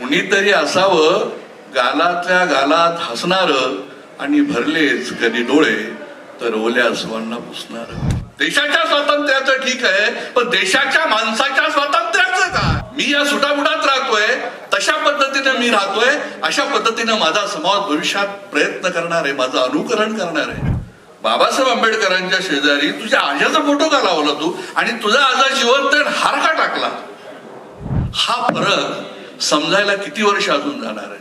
कुणीतरी असावं गालातल्या गालात हसणार आणि भरलेच कधी डोळे तर ओल्या अस्वांना पुसणार. देशाच्या स्वातंत्र्याचं ठीक आहे पण देशाच्या माणसाच्या स्वातंत्र्याचं का? मी या सुटामुटात राहतोय तशा पद्धतीने मी राहतोय अशा पद्धतीनं माझा समाज भविष्यात प्रयत्न करणार आहे माझं अनुकरण करणार आहे. बाबासाहेब आंबेडकरांच्या शेजारी तुझ्या आजाचा फोटो का लावला तू? आणि तुझा आजा जिवंत हार का टाकला? हा फरक समजायला किती वर्ष अजून जाणार आहे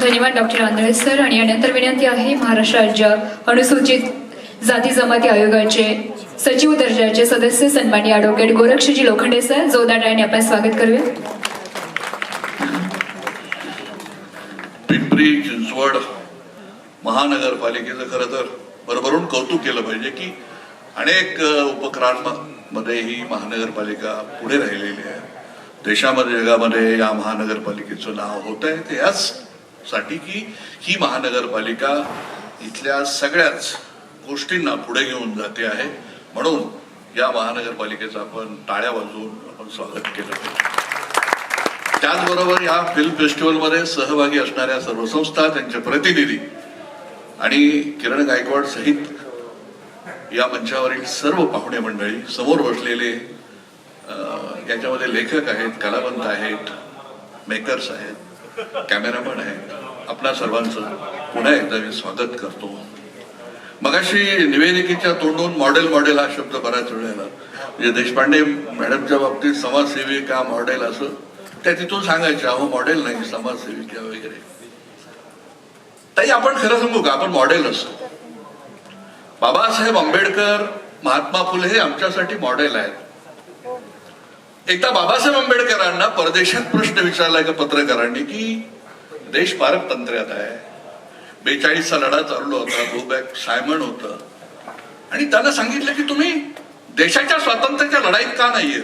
धन्यवाद डॉक्टर आंधळे सर. आणि यानंतर विनंती आहे महाराष्ट्र राज्य अनुसूचित जाती जमाती आयोगाचे सचिव दर्जाचे सदस्य सन्मान्य ॲडव्होकेट गोरक्षजी लोखंडे सर. जोरदार टाळ्याने आपण स्वागत करूया. पिंपरी चिंचवड महानगरपालिकेचं खरं तर भरभरून कौतुक केलं पाहिजे की अनेक उपक्रमांमध्ये ही महानगरपालिका पुढे राहिलेली आहे. देशामध्ये जगामध्ये या महानगरपालिकेचं नाव होत आहे. ते याचसाठी की ही महानगरपालिका इथल्या सगळ्याच गोष्टींना पुढे घेऊन जाते आहे. म्हणून या महानगरपालिकेचं आपण टाळ्या वाजवून आपण स्वागत केलं. पाहिजे त्याचबरोबर या फिल्म फेस्टिवलमध्ये सहभागी असणाऱ्या सर्व संस्था त्यांचे प्रतिनिधी आणि किरण गायकवाड सहित या मंचावरील सर्व पाहुणे मंडळी समोर बसलेले याच्यामध्ये लेखक आहेत कलावंत आहेत मेकर्स आहेत कॅमेरामन आहेत. आपल्या सर्वांचं पुन्हा एकदा मी स्वागत करतो. मगाशी निवेदिकेच्या तोंडून मॉडेल मॉडेल हा शब्द बऱ्याच वेळेला. म्हणजे देशपांडे मॅडमच्या बाबतीत समाजसेविका मॉडेल असं त्या तिथून सांगायच्या अहो मॉडेल नाही समाजसेविका वगैरे. ताई आपण खरं सांगू का? आपण मॉडेल असतो. बाबासाहेब आंबेडकर महात्मा फुले हे आमच्यासाठी मॉडेल आहेत. एकदा बाबासाहेब आंबेडकरांना परदेशात प्रश्न विचारला एका पत्रकारांनी की देश पारतंत्र्यात आहे. बेचाळीसचा लढा चालू होता गो बॅक सायमन होतं. आणि त्याला सांगितलं की तुम्ही देशाच्या स्वातंत्र्याच्या लढाईत का नाहीये?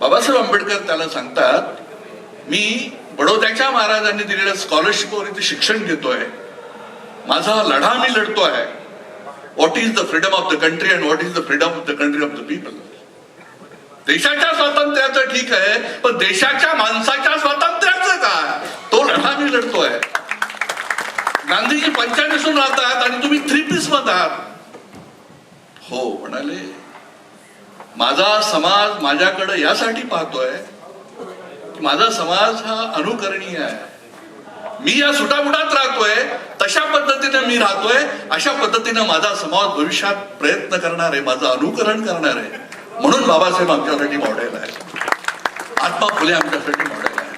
बाबासाहेब आंबेडकर त्याला सांगतात मी बडोद्याच्या महाराजांनी दिलेल्या स्कॉलरशिपवर इथे शिक्षण घेतोय. माझा लढा मी लढतो आहे what is the freedom of the country and what is the freedom of the country of the people देशाच्या स्वातंत्र्याचं ठीक आहे पण देशाच्या माणसाच्या स्वातंत्र्याचं काय? तो लढा मी लढतोय. गांधीजी पंचायतीसून राहतात आणि तुम्ही थ्री पीसमध्ये आहात. हो म्हणाले. माझा समाज माझ्याकडे यासाठी पाहतोय की माझा समाज हा अनुकरणीय आहे. मी या सुटाबुटात राहतोय तशा पद्धतीने मी राहतोय अशा पद्धतीने माझा समाज भविष्यात प्रयत्न करणार आहे माझं अनुकरण करणार आहे. म्हणून बाबासाहेब आमच्यासाठी मॉडेल आहे आत्मा फुले आमच्यासाठी मॉडेल आहे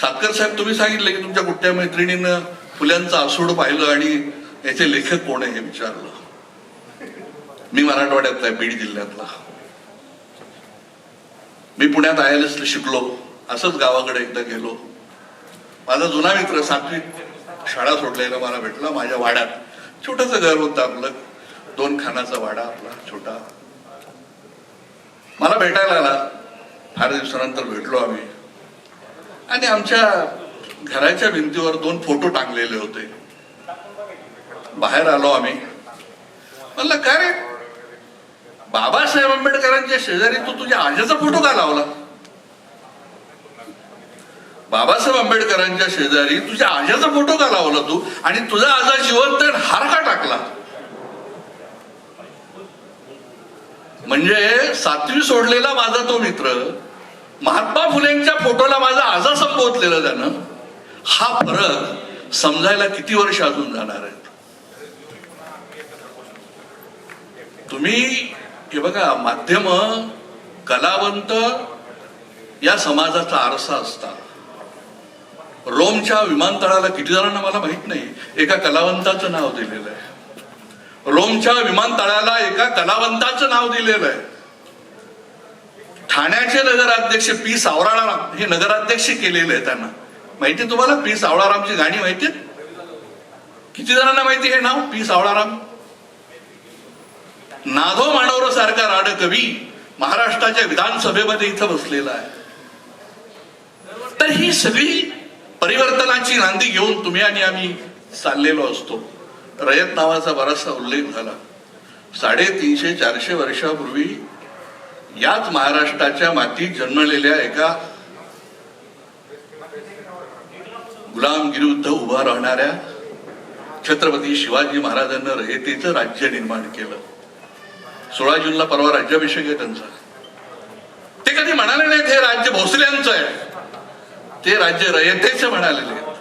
सातकर साहेब तुम्ही सांगितलं की तुमच्या कुठल्या मैत्रिणीनं फुल्यांचं आसूड पाहिलं आणि याचे लेखक कोण आहे हे विचारलं. मी मराठवाड्यातला आहे बीड जिल्ह्यातला. मी पुण्यात आय एल शिकलो असंच गावाकडे एकदा गेलो. माझा जुना मित्र सातवीत शाळा सोडलेला मला भेटला माझ्या वाड्यात. छोटस घर होतं आपलं. दोन खानाचा वाडा आपला छोटा. मला भेटायला आला. फार दिवसानंतर भेटलो आम्ही. आणि आमच्या घराच्या भिंतीवर दोन फोटो टांगलेले होते. बाहेर आलो आम्ही. म्हणलं काय रे? बाबासाहेब आंबेडकरांच्या शेजारी तू तुझ्या आजाचा फोटो का लावला? बाबासाहेब आंबेडकरांच्या शेजारी तुझ्या आजाचा फोटो का लावला तू? आणि तुझा आजा जिवंत हार का टाकला? म्हणजे सातवी सोडलेला माझा तो मित्र महात्मा फुलेंच्या फोटोला माझा आजा संबोधलेला त्यानं. हा फरक समजायला किती वर्ष अजून जाणार आहेत? तुम्ही हे बघा माध्यम कलावंत या समाजाचा आरसा असतात रोमच्या विमानतळाला किती जणांना मला माहीत नाही. एका कलावंताचं नाव दिलेलं आहे. रोमच्या विमानतळाला एका कलावंताचं नाव दिलेलं आहे. ठाण्याचे नगराध्यक्ष पी सावराराम हे नगराध्यक्ष केलेले आहे त्यांना. माहिती तुम्हाला पी सावळारामची गाणी माहिती किती जणांना माहिती हे नाव? पी सावळाराम नाधो मानवर सारखा राड कवी महाराष्ट्राच्या विधानसभेमध्ये इथं बसलेला आहे. तर ही सगळी परिवर्तनाची नांदी घेऊन तुम्ही आणि आम्ही चाललेलो असतो. रयत नावाचा बराचसा उल्लेख झाला. साडेतीनशे चारशे वर्षापूर्वी याच महाराष्ट्राच्या मातीत जन्मलेल्या एका गुलामगिरीविरुद्ध उभा राहणाऱ्या छत्रपती शिवाजी महाराजांना रयतेचं राज्य निर्माण केलं. सोळा जूनला परवा राज्याभिषेक आहे त्यांचा. ते कधी म्हणाले नाहीत हे राज्य भोसल्यांचं आहे. ते राज्य रयतेचं म्हणालेले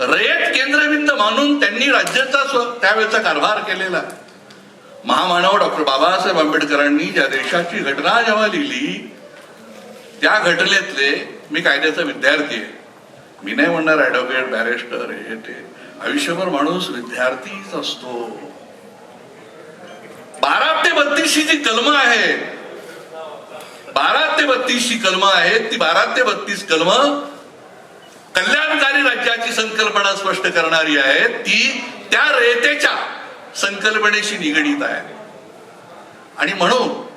रयत केंद्रबिंद मानून त्यांनी राज्याचा त्यावेळेचा कारभार केलेला. महामानव डॉक्टर बाबासाहेब आंबेडकरांनी ज्या देशाची घटना जेव्हा लिहिली त्या घटनेतले मी कायद्याचा विद्यार्थी आहे. मी नाही म्हणणार ऍडव्होकेट बॅरिस्टर हे ते. आयुष्यभर माणूस विद्यार्थीच असतो. बारा ते बत्तीसची जी कलम आहे बारा ते बत्तीसची कलम आहेत ती बारा ते बत्तीस कलम कल्याणकारी राज्याची संकल्पना स्पष्ट करणारी आहे ती त्या रेतेच्या संकल्पनेशी निगडीत आहे. आणि म्हणून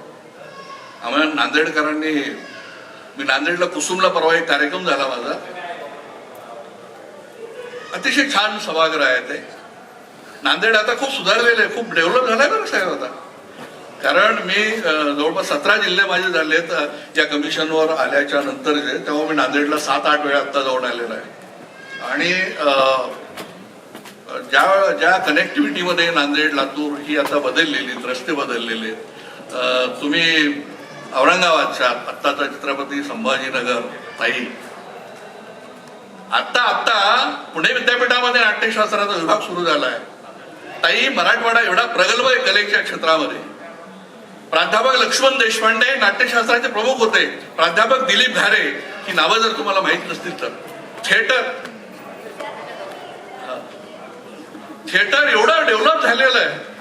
आम्हाला नांदेडकरांनी मी नांदेडला कुसुमला परवा एक कार्यक्रम झाला माझा. अतिशय छान सभागृह आहे ते. नांदेड आता खूप सुधारलेलं आहे खूप डेव्हलप झालंय बरं साहेब आता. कारण मी जवळपास सतरा जिल्हे माझे झालेत या कमिशनवर आल्याच्यानंतर जे तेव्हा मी नांदेडला सात आठ वेळा आता जाऊन आलेलो आहे. आणि ज्या ज्या कनेक्टिव्हिटीमध्ये नांदेड लातूर ही आता बदललेली आहेत, रस्ते बदललेले आहेत. तुम्ही औरंगाबादच्या आत्ताचा छत्रपती संभाजीनगर ताई. आता आता पुणे विद्यापीठामध्ये नाट्यशास्त्राचा विभाग सुरू झाला आहे ताई मराठवाडा एवढा प्रगल्भ आहे कलेच्या क्षेत्रामध्ये. प्राध्यापक लक्ष्मण देशपांडे नाट्यशास्त्राचे प्रमुख होते. प्राध्यापक दिलीप घारे ही नावं जर तुम्हाला माहीत नसतील तर. थिएटर. थिएटर एवढं डेव्हलप झालेलं आहे.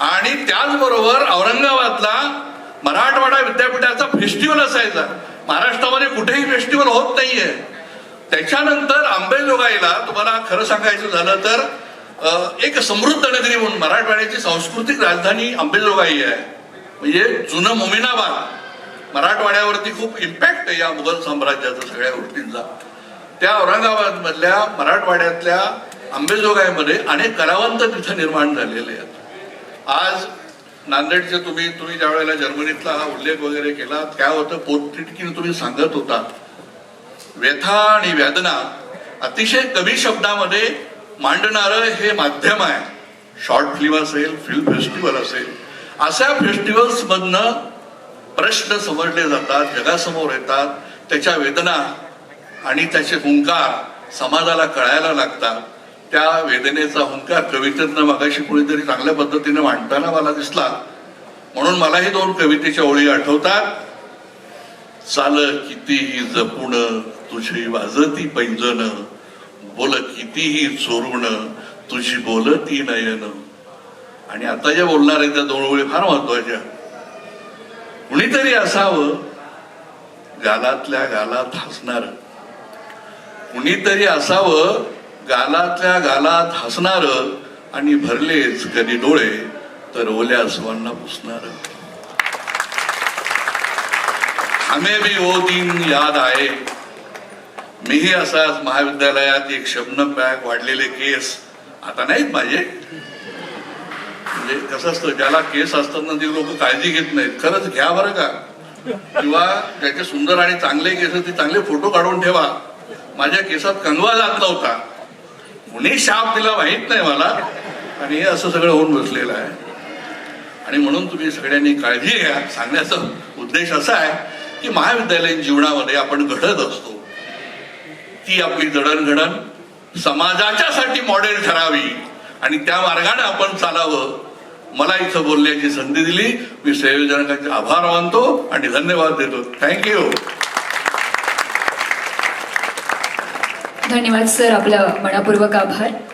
आणि त्याचबरोबर औरंगाबादला मराठवाडा विद्यापीठाचा फेस्टिवल असायचा. महाराष्ट्रामध्ये कुठेही फेस्टिवल होत नाहीये. त्याच्यानंतर आंबेजोगाईला तुम्हाला खरं सांगायचं झालं तर एक समृद्ध नगरी म्हणून मराठवाड्याची सांस्कृतिक राजधानी अंबेजोगाई आहे. म्हणजे जुनं मोमिनाबाद मराठवाड्यावरती खूप इम्पॅक्ट आहे या मुघल साम्राज्याचा सगळ्या गोष्टींचा. त्या औरंगाबाद मधल्या मराठवाड्यातल्या आंबेजोगाईमध्ये अनेक कलावंत तिथे निर्माण झालेले आहेत. आज नांदेडचे तुम्ही तुम्ही ज्या वेळेला जर्मनीतला हा उल्लेख वगैरे केला काय होतं पोटतिटकीने तुम्ही सांगत होता. व्यथा आणि वेदना अतिशय कमी शब्दामध्ये मांडणारं हे माध्यम आहे. शॉर्ट फिल्म असेल फिल्म फेस्टिवल असेल अशा फेस्टिवल्स मधनं प्रश्न समजले जातात जगासमोर येतात त्याच्या वेदना आणि त्याचे हुंकार समाजाला कळायला लागतात. त्या वेदनेचा हुंकार कवितेतनं मागाशी कुणीतरी चांगल्या पद्धतीने मांडताना मला दिसला. म्हणून मलाही दोन कवितेच्या ओळी आठवतात. चाल कितीही जपून तुझी वाजती पैंजन बोल कितीही चोरून तुझी बोलती नयन. आणि आता जे बोलणार आहे त्या दोन वेळी फार महत्त्वाच्या कुणीतरी असावं गालातल्या गालात हसणार. कुणीतरी असावं गालातल्या गालात हसणार आणि भरलेच कधी डोळे तर ओल्या आसवांना पुसणार. हमें भी वो दिन याद आहे मीही असाच महाविद्यालयात एक शबनम बॅग वाढलेले केस आता नाहीत माझे. म्हणजे कसं असतं ज्याला केस असतात ना ती लोक काळजी घेत नाहीत. खरंच घ्या बरं का. किंवा त्याचे सुंदर आणि चांगले केस ते चांगले फोटो काढून ठेवा. माझ्या केसात कंगवा जात नव्हता. कुणी शाप दिला माहीत नाही मला. आणि हे असं सगळं होऊन बसलेलं आहे. आणि म्हणून तुम्ही सगळ्यांनी काळजी घ्या. सांगण्याचा उद्देश असा आहे की महाविद्यालयीन जीवनामध्ये आपण घडत असतो. ती आपली जडणघडण समाजाच्यासाठी मॉडेल ठरावी आणि त्या मार्गाने आपण चालावं. मला इथं बोलण्याची संधी दिली. मी संयोजनकांचे आभार मानतो आणि धन्यवाद देतो. थँक्यू धन्यवाद सर. आपलं मनापूर्वक आभार.